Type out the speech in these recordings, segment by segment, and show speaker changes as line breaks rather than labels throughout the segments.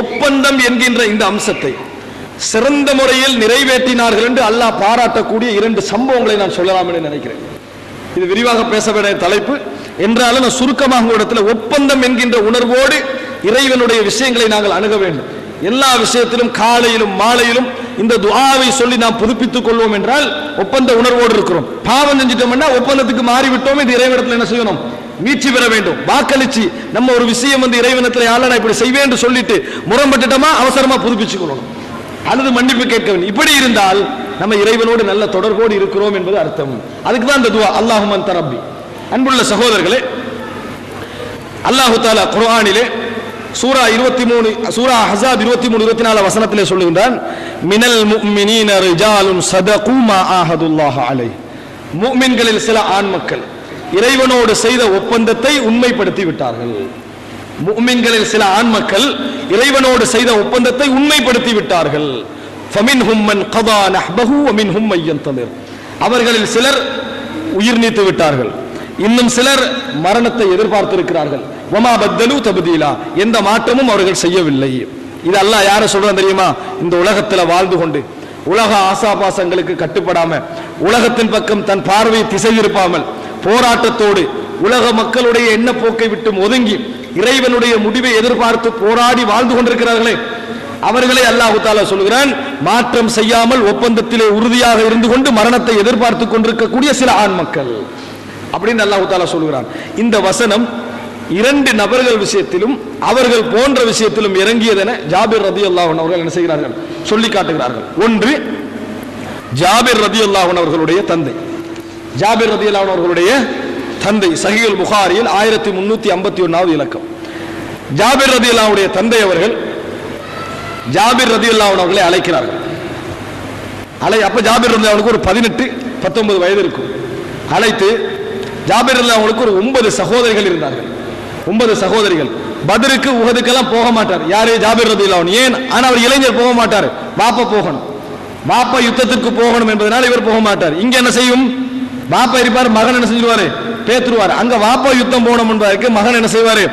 ஒப்பந்தம் என்கின்ற இந்த அம்சத்தை சிறந்த முறையில் நிறைவேற்றினார்கள் என்று அல்லாஹ் பாராட்டக்கூடிய இரண்டு சம்பவங்களை நான் சொல்லலாம் என்று நினைக்கிறேன். இது விரிவாக பேச வேண்டிய தலைப்பு. என்றாலும் நான் சுருக்கமாக இடத்துல ஒப்பந்தம் என்கின்ற உணர்வோடு இறைவனுடைய விஷயங்களை நாங்கள் அணுக வேண்டும். எல்லா விஷயத்திலும் காலையிலும் மாலையிலும் இந்த துவாவை சொல்லி நாம் புதுப்பித்துக் கொள்வோம் என்றால் ஒப்பந்த உணர்வோடு இருக்கிறோம். பாவம் செஞ்சிட்டோம்னா ஒப்பந்தத்துக்கு மாறிவிட்டோம். இது இறைவனத்தில் என்ன செய்யணும்? மீட்சி பெற வேண்டும். வாக்களிச்சு நம்ம ஒரு விஷயம் வந்து இறைவனத்தில் யாழ நான் இப்படி செய்வேன் என்று சொல்லிட்டு முரம்பட்டுட்டோமா அவசரமா புதுப்பிச்சுக் கொள்ளணும் அல்லது மன்னிப்பு கேட்க வேண்டும் இப்படி இருந்தால் நம்ம இறைவனோடு நல்ல தொடர்போடு இருக்கிறோம் என்பது அர்த்தம். அதுக்கு தான் இந்த துவா. அல்லாஹுமன் தரப்பி அன்புள்ள சகோதரர்களே அல்லாஹு தாலா குர்ஆனிலே சூரா இருபத்தி மூணு சூரா ஹசாப் இருபத்தி மூணு இருபத்தி நாலு வசனத்திலே சொல்லுகின்றான் மினல் முஃமினீன ரிஜாலும் சதகூமா ஆஹதுல்லாஹ அலை முஃமின்களில் சில ஆண் மக்கள் இறைவனோடு செய்த ஒப்பந்தத்தை உண்மைப்படுத்தி விட்டார்கள் முஃமின்களில் சில ஆண் மக்கள் இறைவனோடு செய்த ஒப்பந்தத்தை உண்மைப்படுத்தி விட்டார்கள் அவர்களில் சிலர் உயிர் நீத்து விட்டார்கள். இன்னும் சிலர் மரணத்தை எதிர்பார்த்திருக்கிறார்கள். ஒமா பத்தலு தபுதீலா. எந்த மாற்றமும் அவர்கள் செய்யவில்லை. இது அல்ல யார சொல்றான் தெரியுமா? இந்த உலகத்துல வாழ்ந்து கொண்டு. உலக ஆசாபாசங்களுக்கு கட்டுப்படாம உலகத்தின் பக்கம் தன் பார்வையை திசை இருப்பாமல் போராட்டத்தோடு உலக மக்களுடைய எண்ண போக்கை விட்டு ஒதுங்கி இறைவனுடைய முடிவை எதிர்பார்த்து போராடி வாழ்ந்து கொண்டிருக்கிறார்களே. அவர்களை அல்லாஹு தாலா சொல்கிறான் மாற்றம் செய்யாமல் ஒப்பந்தத்திலே உறுதியாக இருந்து கொண்டு மரணத்தை எதிர்பார்த்து கொண்டிருக்கக்கூடிய சில ஆண் மக்கள். அப்படின்னு அல்லாஹு தாலா சொல்கிறான் இந்த வசனம் இரண்டு நபர்கள் விஷயத்திலும் அவர்கள் போன்ற விஷயத்திலும் இறங்கியதென ஜாபிர் ரதி அல்லாஹன் அவர்கள் என்ன செய்கிறார்கள்? சொல்லி காட்டுகிறார்கள். ஒன்று ஜாபிர் ரதி அல்லாஹன் அவர்களுடைய தந்தை. ஜாபிர் ரதி அவர்களுடைய தந்தை சஹிகுல் புகாரியில் ஆயிரத்தி முன்னூத்தி ஐம்பத்தி ஒன்னாவது இலக்கம். ஜாபிர் ரதி அல்லாவுடைய தந்தை அவர்கள் ஜாபிர் ரதி அல்லாஹன் அவர்களை அழைக்கிறார்கள். அலை அப்ப ஜாபிர் ரதி அவனுக்கு ஒரு பதினெட்டு பத்தொன்பது வயது இருக்கும். அழைத்து ஜாபிர் ரதி அவனுக்கு ஒரு ஒன்பது சகோதரிகள் இருந்தார்கள். ஒன்பது சகோதரிகள். பதிலுக்கு உகதுக்கெல்லாம் போக மாட்டார். யாரு? ஜாபிர் ரதி அவன் ஏன்? ஆனா அவர் இளைஞர் போக மாட்டார். பாப்பா போகணும். வாப்பா யுத்தத்திற்கு போகணும் என்பதனால் இவர் போக மாட்டார். இங்க என்ன செய்யும்? பாப்பா இருப்பார் மகன் என்ன செஞ்சிருவாரு? பேத்துருவார். அங்க வாப்பா யுத்தம் போகணும் என்பதற்கு மகன் என்ன செய்வாரு?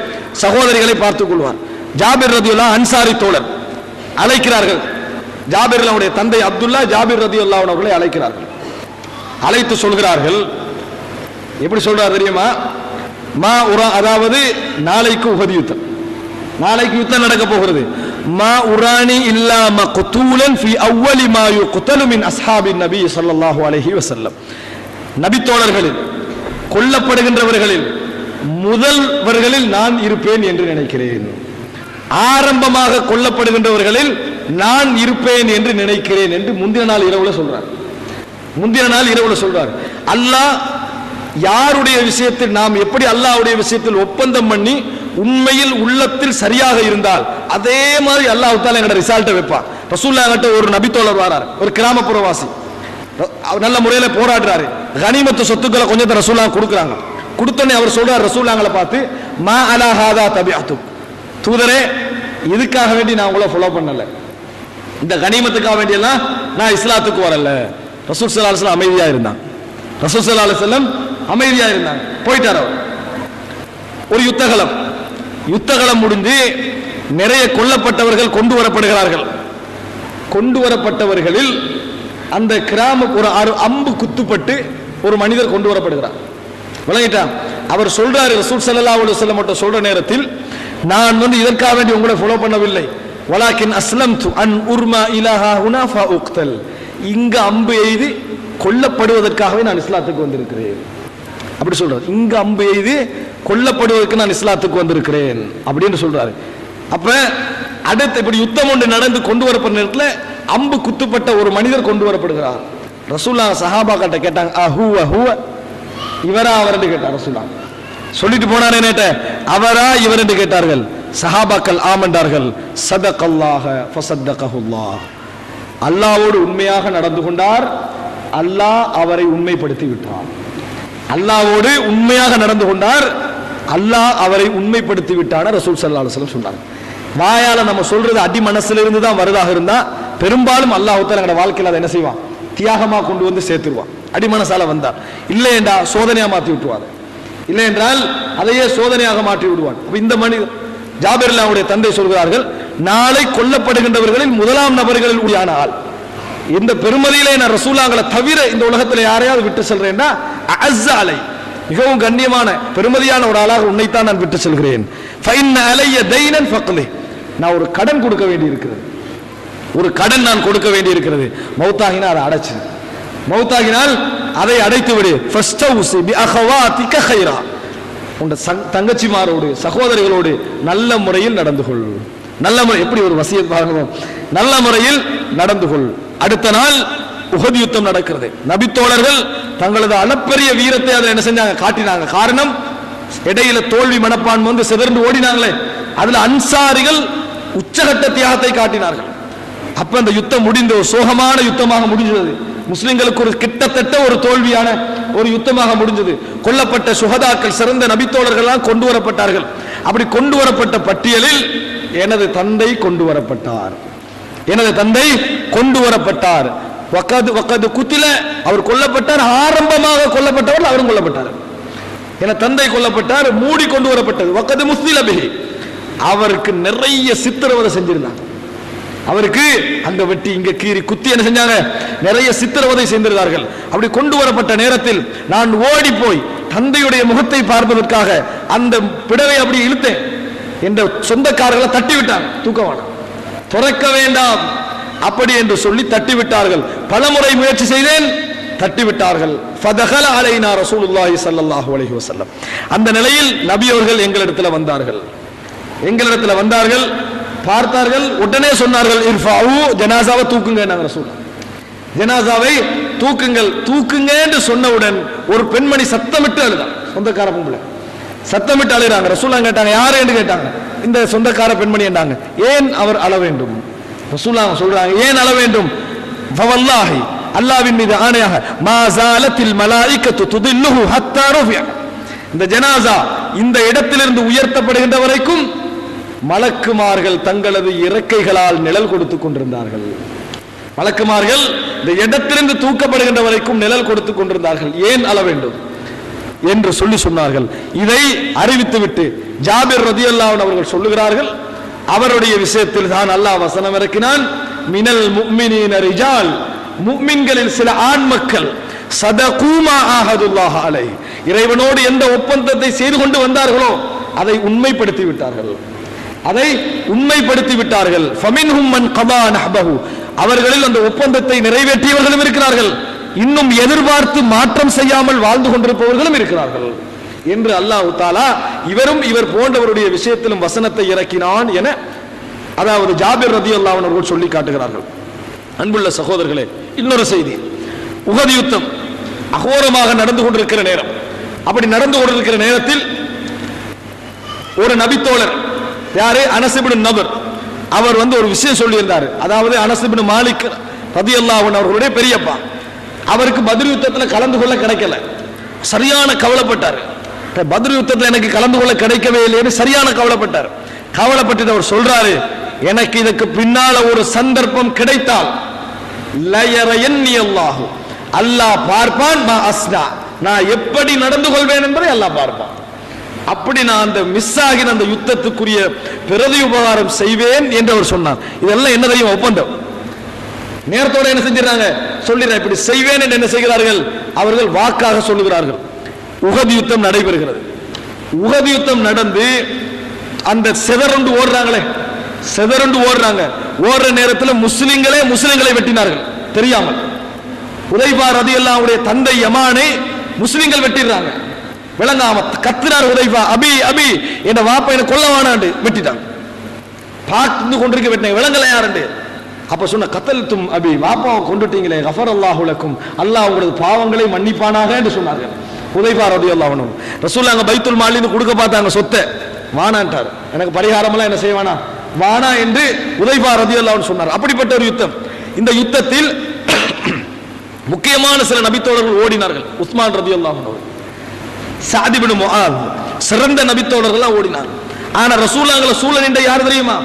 சகோதரிகளை பார்த்துக் கொள்வார். ஜாபிர் ரதியுல்லா அன்சாரி தோழர். அழைக்கிறார்கள். ஜாபிர் அவருடைய தந்தை அப்துல்லா ஜாபிர் ரதியுல்லா அவர்களை அழைக்கிறார்கள். அழைத்து சொல்கிறார்கள். எப்படி சொல்றார் தெரியுமா? மா உரா அதாவது நாளைக்கு உகதி யுத்தம். நாளைக்கு யுத்தம் நடக்க போகிறது. மா உராணி இல்லாம குத்தூலன் ஃபி அவ்வலி மாயு யுக்தலு மின் அஸ்ஹாபின் நபி ஸல்லல்லாஹு அலஹி வசல்லம் நபித்தோழர்களில் கொல்லப்படுகின்றவர்களில் முதல்வர்களில் நான் இருப்பேன் என்று நினைக்கிறேன். ஆரம்பமாக கொல்லப்படுகின்றவர்களில் நான் இருப்பேன் என்று நினைக்கிறேன் என்று முந்தின நாள் இரவுல சொல்றார். முந்தின நாள் இரவுல சொல்றார். அல்லாஹ் யாருடைய விஷயத்தில் நாம் எப்படி அல்லாஹ்வுடைய விஷயத்தில் ஒப்பந்தம் பண்ணி உண்மையில் உள்ளத்தில் சரியாக இருந்தால் அதே மாதிரி அல்லாஹ் தால எங்கட ரிசல்ட்டை வைப்பான். ரசூல்லா கிட்ட ஒரு நபித்தோழர் வரார் ஒரு கிராமப்புறவாசி. நல்ல முறையில் போராடுறாரு. கனிமத்து சொத்துக்களை கொஞ்சத்தை ரசூல்லா கொடுக்குறாங்க. கொடுத்தோன்னே அவர் சொல்றார் ரசூலாங்களை பார்த்து மா அலா ஹாதா தபிஅத்து தூதரே இதுக்காக வேண்டி நான் உங்களை ஃபாலோ பண்ணல. இந்த கனிமத்துக்காக வேண்டியெல்லாம் நான் இஸ்லாத்துக்கு வரல. ரசூல் சல்லா அலுவலம் அமைதியாக இருந்தான். ரசூல் சல்லா அலுவலம் அமைதியாக இருந்தாங்க போயிட்டார் அவர். ஒரு யுத்தகலம். யுத்தகலம் முடிந்து நிறைய கொல்லப்பட்டவர்கள் கொண்டு வரப்படுகிறார்கள். கொண்டு வரப்பட்டவர்களில் அந்த கிராம ஒரு அறு- அம்பு குத்துப்பட்டு ஒரு மனிதர் கொண்டு வரப்படுகிறார். விளங்கிட்டா? அவர் சொல்றாரு ரசூல் சல்லா அலைஹி வஸல்லம் மட்டும் சொல்ற நேரத்தில் நான் வந்து இதற்காக வேண்டி உங்களை ஃபாலோ பண்ணவில்லை. வலாக்கின் அஸ்லம் து அன் உர்மா இலாஹா உனாஃபா உக்தல். இங்க அம்பு எய்து கொல்லப்படுவதற்காகவே நான் இஸ்லாத்துக்கு வந்திருக்கிறேன். அப்படி சொல்றாரு. இங்க அம்பு எய்து கொல்லப்படுவதற்கு நான் இஸ்லாத்துக்கு வந்திருக்கிறேன். அப்படின்னு சொல்றாரு. அப்ப அடுத்து இப்படி யுத்தம் ஒன்று நடந்து கொண்டு வரப்படுற நேரத்தில் அம்பு குத்துப்பட்ட ஒரு மனிதர் கொண்டு வரப்படுகிறார். ரசூல்லா சஹாபா கிட்ட கேட்டாங்க அஹுவ ஹூவ இவரா அவர் என்று கேட்டார் ரசூல்லா சொல்லிட்டு போனாரே நேட்ட அவரா இவர் என்று கேட்டார்கள். சஹாபாக்கள் ஆமண்டார்கள் சதகல்லாஹ ஃபசத்தகஹுல்லாஹ். அல்லாவோடு உண்மையாக நடந்து கொண்டார். அல்லாஹ் அவரை உண்மைப்படுத்தி விட்டார் அல்லாவோடு உண்மையாக நடந்து கொண்டார். அல்லாஹ் அவரை உண்மைப்படுத்தி விட்டான. ரசூல் சல்லா அலுவலம் சொன்னார் வாயால நம்ம சொல்றது அடி மனசுல இருந்து தான் வருதாக இருந்தா பெரும்பாலும் அல்லாஹ் எங்களோட வாழ்க்கையில் அதை என்ன செய்வான்? தியாகமாக கொண்டு வந்து சேர்த்துருவான். அடிமனசால வந்தார். இல்லை என்றால் சோதனையாக மாற்றி விட்டுவார் இல்லை என்றால் அதையே சோதனையாக மாற்றி விடுவான். அப்போ இந்த மனிதர் ஜாபிர்லாவுடைய தந்தை சொல்கிறார்கள் நாளை கொல்லப்படுகின்றவர்களில் முதலாம் நபர்களில் உரியான ஆள். இந்த பெருமதியிலே நான் ரசூலாங்களை தவிர இந்த உலகத்தில் யாரையாவது விட்டு செல்றேன்னா அஸ்ஸ அலை. மிகவும் கண்ணியமான பெருமதியான ஒரு ஆளாக உன்னைத்தான் நான் விட்டு செல்கிறேன். அலைய தைனன் நான் ஒரு கடன் கொடுக்க வேண்டி இருக்கிறது ஒரு கடன் நான் கொடுக்க வேண்டி இருக்கிறது மௌத்தாகினா அதை அடைச்சு மௌத்தாகினால் அதை அடைத்து விடு உன் சங்- தங்கச்சிமாரோடு சகோதரிகளோடு நல்ல முறையில் நடந்து கொள். நல்ல முறை எப்படி ஒரு வசியத் பாருங்க நல்ல முறையில் நடந்து கொள். அடுத்த நாள் உகதி யுத்தம் நடக்கிறது. நபித்தோழர்கள் தங்களது அளப்பெரிய வீரத்தை அதை என்ன செஞ்சாங்க? காட்டினாங்க. காரணம் இடையில தோல்வி மனப்பான்மை வந்து சிதறந்து ஓடினாங்களே. அதுல அன்சாரிகள் உச்சகட்ட தியாகத்தை காட்டினார்கள். அப்ப அந்த யுத்தம் முடிந்த ஒரு சோகமான யுத்தமாக முடிஞ்சது. முஸ்லிம்களுக்கு ஒரு கிட்டத்தட்ட ஒரு தோல்வியான ஒரு யுத்தமாக முடிஞ்சது. கொல்லப்பட்ட சுகதாக்கள் சிறந்த நபித்தோழர்கள்லாம் கொண்டு வரப்பட்டார்கள். அப்படி கொண்டு வரப்பட்ட பட்டியலில் எனது தந்தை கொண்டு வரப்பட்டார். எனது தந்தை கொண்டு வரப்பட்டார். வக்கது வக்கது குத்தில அவர் கொல்லப்பட்டார். ஆரம்பமாக கொல்லப்பட்டவர் அவரும் கொல்லப்பட்டார். என தந்தை கொல்லப்பட்டார் மூடி கொண்டு வரப்பட்டது. வக்கது முஸ்லில அவருக்கு நிறைய சித்திரவதை செஞ்சிருந்தாங்க அவருக்கு அங்க வெட்டி இங்க கீறி குத்தி என்ன செஞ்சாங்க? நிறைய சித்திரவதை செய்திருந்தார்கள். அப்படி கொண்டு வரப்பட்ட நேரத்தில் நான் ஓடி போய் தந்தையுடைய முகத்தை பார்ப்பதற்காக அந்த பிடவை அப்படி இழுத்தேன். என்ற சொந்தக்காரர்களை தட்டி விட்டாங்க தூக்கவான. துறக்க வேண்டாம். அப்படி என்று சொல்லி தட்டி விட்டார்கள் பலமுறை முயற்சி செய்தேன். தட்டி விட்டார்கள் ஃபதகல அலைனா ரசூலுல்லாஹி ஸல்லல்லாஹு அலைஹி வஸல்லம். அந்த நிலையில் நபி அவர்கள் எங்களிடத்தில் வந்தார்கள். எங்களிடத்தில் வந்தார்கள். பார்த்தார்கள் உடனே சொன்னார்கள் இர்ஃபாவு ஜனாசாவை தூக்குங்க நாங்கள் ரசூல். ஜனாசாவை தூக்குங்கள் தூக்குங்க என்று சொன்னவுடன் ஒரு பெண்மணி சத்தமிட்டு அழுதான் சொந்தக்கார பொம்பளை. சத்தமிட்டு அழுகிறாங்க ரசூலா கேட்டாங்க யாரு? என்று கேட்டாங்க. இந்த சொந்தக்கார பெண்மணி என்றாங்க. ஏன் அவர் அழ வேண்டும்? ரசூலா சொல்றாங்க ஏன் அழ வேண்டும்? ஃபவல்லாஹி அல்லாவின் மீது ஆணையாக மாசாலத்தில் மலாய்க்கத்து துதில்லுஹு ஹத்தா ருஃபியா இந்த ஜனாசா இந்த இடத்திலிருந்து உயர்த்தப்படுகின்ற வரைக்கும் மலக்குமார்கள் தங்களது இறக்கைகளால் நிழல் கொடுத்துக் கொண்டிருந்தார்கள். மலக்குமார்கள் இந்த இடத்திலிருந்து தூக்கப்படுகின்ற வரைக்கும் நிழல் கொடுத்துக் கொண்டிருந்தார்கள். ஏன் அள வேண்டும்? என்று சொல்லி சொன்னார்கள். இதை அறிவித்துவிட்டு ஜாபிர் ரதியல்லாவன் அவர்கள் சொல்லுகிறார்கள் அவருடைய விஷயத்தில் தான் அல்லாஹ் வசனம் இறக்கினான். மினல் முக்மினின் ரிஜால் முக்மின்களில் சில ஆண் மக்கள் சதகூமா ஆஹதுல்லாஹ் அலை இறைவனோடு எந்த ஒப்பந்தத்தை செய்து கொண்டு வந்தார்களோ அதை உண்மைப்படுத்தி விட்டார்கள். அதை உண்மைப்படுத்தி விட்டார்கள் அவர்களில் அந்த ஒப்பந்தத்தை நிறைவேற்றியவர்களும் இருக்கிறார்கள். இன்னும் எதிர்பார்த்து மாற்றம் செய்யாமல் வாழ்ந்து கொண்டிருப்பவர்களும் இருக்கிறார்கள். என்று அல்லாஹ் தாலா இவரும் இவர் போன்றவருடைய விஷயத்திலும் வசனத்தை இறக்கினான் என அதாவது ஜாபிர் ரதி அவர்கள் சொல்லி காட்டுகிறார்கள். அன்புள்ள சகோதரர்களே இன்னொரு செய்தி. உகதி யுத்தம் அகோரமாக நடந்து கொண்டிருக்கிற நேரம். அப்படி நடந்து கொண்டிருக்கிற நேரத்தில் ஒரு நபித்தோழர் யாரு? அனசிபின் நபர் அவர் வந்து ஒரு விஷயம் சொல்லியிருந்தார். அதாவது அனசிபின் மாலிக் ரதியல்லாஹன் அவர்களுடைய பெரியப்பா. அவருக்கு பதில் யுத்தத்தில் கலந்து கொள்ள கிடைக்கல. சரியான கவலைப்பட்டார். பதில் யுத்தத்தில் எனக்கு கலந்து கொள்ள கிடைக்கவே இல்லைன்னு சரியான கவலைப்பட்டார். கவலைப்பட்டு அவர் சொல்றாரு எனக்கு இதுக்கு பின்னால ஒரு சந்தர்ப்பம் கிடைத்தால் அல்லாஹ். பார்ப்பான் நான் எப்படி நடந்து கொள்வேன் என்பதை அல்லாஹ் பார்ப்பான். அப்படி நான் அந்த மிஸ் ஆகின அந்த யுத்தத்துக்குரிய பிரதி உபகாரம் செய்வேன் என்று அவர் சொன்னார். இதெல்லாம் என்ன தெரியும்? ஒப்பந்தம். நேரத்தோட என்ன செஞ்சாங்க சொல்லிடுறேன். இப்படி செய்வேன் என்று என்ன செய்கிறார்கள்? அவர்கள் வாக்காக சொல்லுகிறார்கள். உகதி யுத்தம் நடைபெறுகிறது. உகதி யுத்தம் நடந்து அந்த செதறண்டு ஓடுறாங்களே. செதறண்டு ஓடுறாங்க. ஓடுற நேரத்தில் முஸ்லிம்களே முஸ்லிம்களை வெட்டினார்கள். தெரியாமல். உதைபா ரதி அல்லாவுடைய தந்தை யமானை முஸ்லிம்கள் வெட்டிடுறாங்க. விளங்காம கத்துறார் உதைபா அபி அபி என் வாப்பா என்ன கொல்ல வேணாண்டு வெட்டிட்டாங்க. பார்த்து கொண்டிருக்க வெட்டினாங்க விளங்கல யாருண்டு அப்ப சொன்ன கத்தல்த்தும் அபி வாப்பாவை கொண்டுட்டீங்களே கஃபர் அல்லாஹுலக்கும் அல்லாஹ் உங்களது பாவங்களை மன்னிப்பானாக என்று சொன்னார்கள். உதைபா ரதி அல்லாஹனும் ரசூல் அங்க பைத்துல் மாலின்னு கொடுக்க பார்த்தாங்க சொத்தை. வானான்ட்டார். எனக்கு பரிகாரமெல்லாம் என்ன செய்வானா வானா என்று உதைபா ரதி அல்லாஹன் சொன்னார். அப்படிப்பட்ட ஒரு யுத்தம். இந்த யுத்தத்தில் முக்கியமான சில நபித்தோழர்கள் ஓடினார்கள். உஸ்மான் ரதி அல்லாஹன் சாதிபின் முஆத் சிறந்த நபித்தோழர்கள் ஓடினார் ஆனா ரசூலாங்களை சூழ நின்ற யார் தெரியுமா?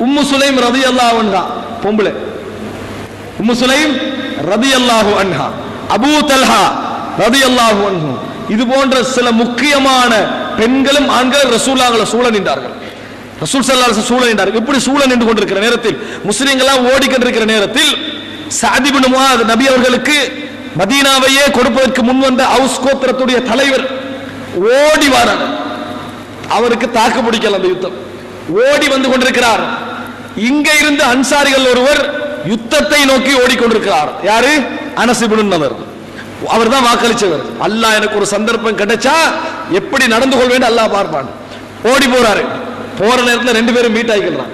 உம்மு சுலைம் ரதி அல்லாஹ் அன்ஹா. பொம்பளை. உம்மு சுலைம் ரதி அல்லாஹு அன்ஹா. அபூ தல்ஹா ரதி அல்லாஹு அன்ஹு. இது போன்ற சில முக்கியமான பெண்களும் ஆண்களும் ரசூலாங்களை சூழ நின்றார்கள். ரசூல் சல்லாஹ் சூழ நின்றார் இப்படி சூழ நின்று கொண்டிருக்கிற நேரத்தில்? முஸ்லிம்களாம் ஓடிக்கொண்டிருக்கிற நேரத்தில் சாதிபின் முகாத் நபி அவர்களுக்கு மதீனாவையே கொடுப்பதற்கு முன் வந்த ஹவுஸ் கோத்திரத்துடைய தலைவர் ஓடி வரார். அவருக்கு தாக்கு பிடிக்கல அந்த யுத்தம். ஓடி வந்து கொண்டிருக்கிறார். இங்க இருந்து அன்சாரிகள் ஒருவர் யுத்தத்தை நோக்கி ஓடிக்கொண்டிருக்கிறார். யாரு? அனசிபுடன் அவர் தான் வாக்களிச்சவர். அல்லாஹ் எனக்கு ஒரு சந்தர்ப்பம் கிடைச்சா எப்படி நடந்து கொள்வேன் அல்லாஹ் பார்ப்பான். ஓடி போறாரு. போற நேரத்தில் ரெண்டு பேரும் மீட் ஆகிக்கிறான்.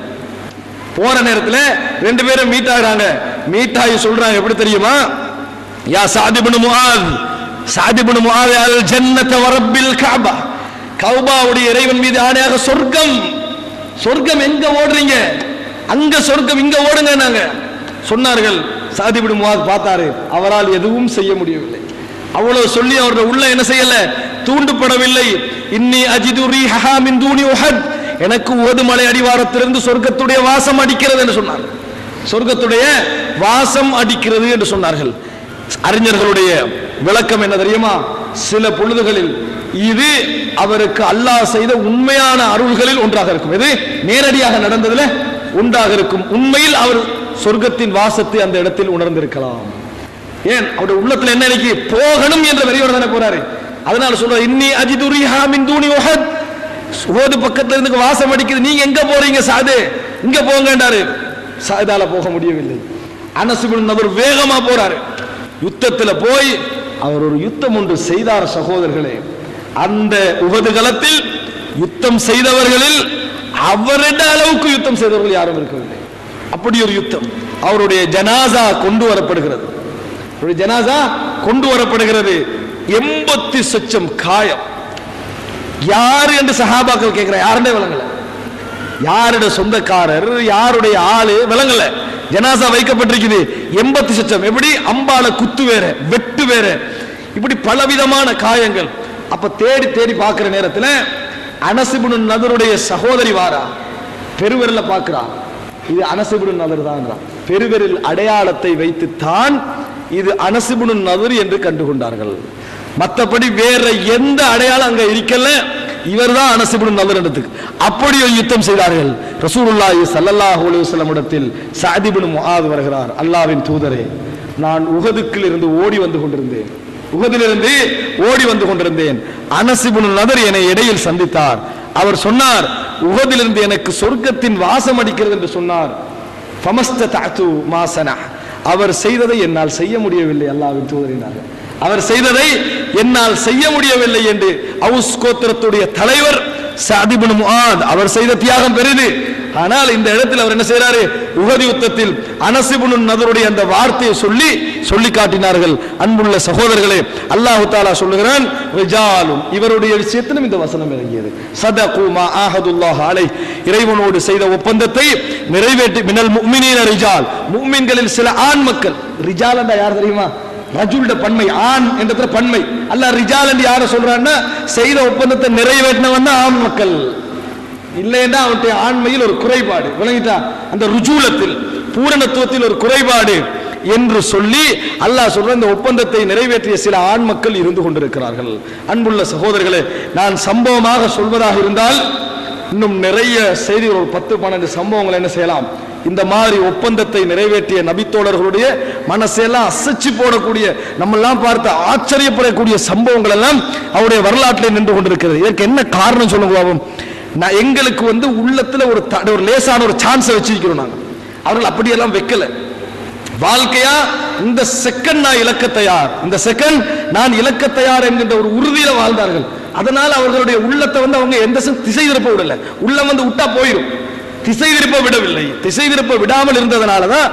போற நேரத்தில் ரெண்டு பேரும் மீட் ஆகிறாங்க. மீட் ஆகி சொல்றாங்க. எப்படி தெரியுமா? யா சாதிபுன் முஆத் சாதிபுன் முஆத் அல் வரப்பில் காபா கௌபாவுடைய இறைவன் மீது ஆணையாக சொர்க்கம். சொர்க்கம் எங்க ஓடுறீங்க? அங்க சொர்க்கம் இங்க ஓடுங்க நாங்க. சொன்னார்கள் சாதிபுன் முஆத் பார்த்தாரு. அவரால் எதுவும் செய்ய முடியவில்லை. அவ்வளவு சொல்லி அவருடைய உள்ள என்ன செய்யல? தூண்டுப்படவில்லை இன்னி அஜிது ரீஹா மின் தூணி உஹத். எனக்கு ஓதுமலை மலை அடிவாரத்திலிருந்து சொர்க்கத்துடைய வாசம் அடிக்கிறது என்று சொன்னார். சொர்க்கத்துடைய வாசம் அடிக்கிறது என்று சொன்னார்கள். அறிஞர்களுடைய விளக்கம் என்ன தெரியுமா? சில பொழுதுகளில் இது அவருக்கு அல்லாஹ் செய்த உண்மையான அருள்களில் ஒன்றாக இருக்கும். இது நேரடியாக நடந்ததுல ஒன்றாக இருக்கும். உண்மையில் அவர் சொர்க்கத்தின் வாசத்தை அந்த இடத்தில் உணர்ந்திருக்கலாம். ஏன்? அவருடைய உள்ளத்துல என்ன இன்னைக்கு போகணும் என்ற வெறியோட தானே போறாரு. அதனால சொல்ற இன்னி அஜிதுரி ஹாமின் தூணி ஒஹத் ஓது பக்கத்துல இருந்து வாசம் அடிக்குது. நீங்க எங்க போறீங்க சாது? இங்க போங்கன்றாரு. சாதால போக முடியவில்லை. அனசுபின் அவர் வேகமா போறாரு. யுத்தத்துல போய் அவர் ஒரு யுத்தம் ஒன்று செய்தார் சகோதரர்களே. அந்த உபது களத்தில் யுத்தம் செய்தவர்களில் அவரிட அளவுக்கு யுத்தம் செய்தவர்கள் யாரும் இருக்கவில்லை. அப்படி ஒரு யுத்தம் அவருடைய ஜனாசா கொண்டு வரப்படுகிறது. அவருடைய ஜனாசா கொண்டு வரப்படுகிறது. எண்பத்தி சொச்சம் காயம். யார் என்று சஹாபாக்கள் கேட்கிற யாருடைய வழங்கலை யாருடைய சொந்தக்காரர் யாருடைய ஆளு விளங்கல. ஜனாசா வைக்கப்பட்டிருக்குது. எண்பத்தி சச்சம். எப்படி? அம்பால குத்து வேற வெட்டு வேற. இப்படி பலவிதமான காயங்கள். அப்ப தேடி தேடி பார்க்கிற நேரத்தில் அனசிபுனு நதருடைய சகோதரி வாரா. பெருவிரல பார்க்கிறா. இது அனசிபுனு நதர் தான் பெருவிரல் அடையாளத்தை வைத்துத்தான் இது அனசிபுனு நதர் என்று கண்டுகொண்டார்கள். மற்றபடி வேற எந்த அடையாளம் அங்க இருக்கல? இவர் தான் அனசிபுடன் நல்லிடத்துக்கு அப்படி ஒரு யுத்தம் செய்தார்கள். ரசூலுல்லாஹி சல்லல்லாஹு அலைஹி வஸல்லம் இடத்தில் சஅதிபுன் முஆத் வருகிறார். அல்லாஹ்வின் தூதரே நான் உகதுக்கில் இருந்து ஓடி வந்து கொண்டிருந்தேன். உகதிலிருந்து ஓடி வந்து கொண்டிருந்தேன். அனசிபுன் நதர் என்னை இடையில் சந்தித்தார். அவர் சொன்னார் உகதிலிருந்து எனக்கு சொர்க்கத்தின் வாசம் அடிக்கிறது என்று சொன்னார். ஃபமஸ்த தாத்து மாசனா அவர் செய்ததை என்னால் செய்ய முடியவில்லை அல்லாஹ்வின் தூதரினார்கள் அவர் செய்ததை என்னால் செய்ய முடியவில்லை என்று அவுஸ் கோத்திரத்துடைய தலைவர் சாதிபுன் முஆத் அவர் செய்த தியாகம் பெரிது. ஆனால் இந்த இடத்தில் அவர் என்ன செய்யறாரு உகதி யுத்தத்தில் அனசிபுன் நதருடைய அந்த வார்த்தையை சொல்லி சொல்லி காட்டினார்கள். அன்புள்ள சகோதரர்களே அல்லாஹ் தாலா சொல்லுகிறான் ரிஜாலும் இவருடைய விஷயத்திலும் இந்த வசனம் இறங்கியது. சதகு மா ஆஹதுல்லாஹ் அலை இறைவனோடு செய்த ஒப்பந்தத்தை நிறைவேற்றி மினல் முஃமினீன ரிஜால் முஃமின்களில் சில ஆண் மக்கள் ரிஜால் என்றா யார் தெரியுமா? ரஜுல்ட பன்மை ஆண் என்ற பன்மை. அல்ல ரிஜால் என்று யார சொல்றான்னா செய்த ஒப்பந்தத்தை நிறைவேற்றினவன் தான் ஆண் மக்கள். இல்லைன்னா அவனுடைய ஆண்மையில் ஒரு குறைபாடு. விளங்கிட்டா? அந்த ருஜூலத்தில் பூரணத்துவத்தில் ஒரு குறைபாடு என்று சொல்லி அல்லாஹ் சொல்ற இந்த ஒப்பந்தத்தை நிறைவேற்றிய சில ஆண் மக்கள் இருந்து கொண்டிருக்கிறார்கள். அன்புள்ள சகோதரர்களே நான் சம்பவமாக சொல்வதாக இருந்தால் இன்னும் நிறைய செய்திகள் ஒரு பத்து பன்னெண்டு சம்பவங்கள் என்ன செய்யலாம்? இந்த மாதிரி ஒப்பந்தத்தை நிறைவேற்றிய நபித்தோழர்களுடைய மனசெல்லாம் அசைச்சு போடக்கூடிய நம்மெல்லாம் பார்த்து ஆச்சரியப்படக்கூடிய சம்பவங்கள் எல்லாம் அவருடைய வரலாற்றில் நின்று கொண்டிருக்கிறது. இதற்கு என்ன காரணம் சொல்லுங்க பாவம் நான் எங்களுக்கு வந்து உள்ளத்துல ஒரு ஒரு லேசான ஒரு சான்ஸை வச்சிருக்கிறோம் நாங்கள் அவர்கள் அப்படியெல்லாம் வைக்கல. வாழ்க்கையா இந்த செகண்ட் நான் இலக்க தயார். இந்த செகண்ட் நான் இலக்க தயார் என்கின்ற ஒரு உறுதியில வாழ்ந்தார்கள். அதனால அவர்களுடைய உள்ளத்தை வந்து அவங்க எந்த திசை திருப்ப விடல. உள்ளம் வந்து விட்டா போயிடும் திசை திருப்ப விடவில்லை. திசை திருப்ப விடாமல் இருந்ததனாலதான்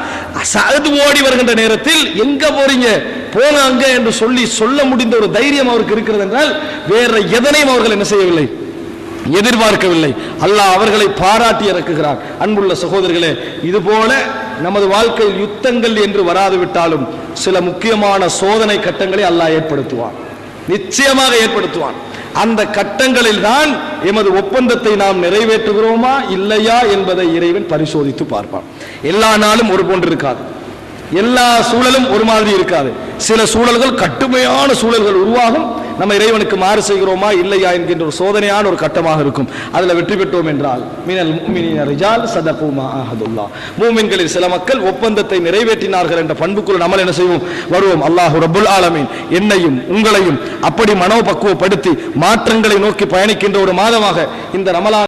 சது ஓடி வருகின்ற நேரத்தில் எங்க போறீங்க? போங்க அங்க என்று சொல்லி சொல்ல முடிந்த ஒரு தைரியம் அவருக்கு இருக்கிறது என்றால் வேற எதனையும் அவர்கள் என்ன செய்யவில்லை? எதிர்பார்க்கவில்லை. அல்லாஹ் அவர்களை பாராட்டி இறக்குகிறார். அன்புள்ள சகோதரர்களே இது போல நமது வாழ்க்கையில் யுத்தங்கள் என்று வராது விட்டாலும் சில முக்கியமான சோதனை கட்டங்களை அல்லாஹ் ஏற்படுத்துவான். நிச்சயமாக ஏற்படுத்துவான். அந்த கட்டங்களில் தான் எமது ஒப்பந்தத்தை நாம் நிறைவேற்றுகிறோமா இல்லையா என்பதை இறைவன் பரிசோதித்து பார்ப்பான். எல்லா நாளும் ஒரு போன்று இருக்காது. எல்லா சூழலும் ஒரு மாதிரி இருக்காது. சில சூழல்கள் கட்டுமையான சூழல்கள் உருவாகும். நம்ம இறைவனுக்கு மாறு செய்கிறோமா இல்லையா என்கின்ற ஒரு சோதனையான ஒரு கட்டமாக இருக்கும். அதில் வெற்றி பெற்றோம் என்றால் மினல் ரிஜால் சதகு மா மூமின்களில் சில மக்கள் ஒப்பந்தத்தை நிறைவேற்றினார்கள் என்ற பண்புக்குள் நம்ம என்ன செய்வோம்? வருவோம். அல்லாஹ் ரபுல் ஆலமீன். என்னையும் உங்களையும் அப்படி மனோபக்குவப்படுத்தி மாற்றங்களை நோக்கி பயணிக்கின்ற ஒரு மாதமாக இந்த ரமலான்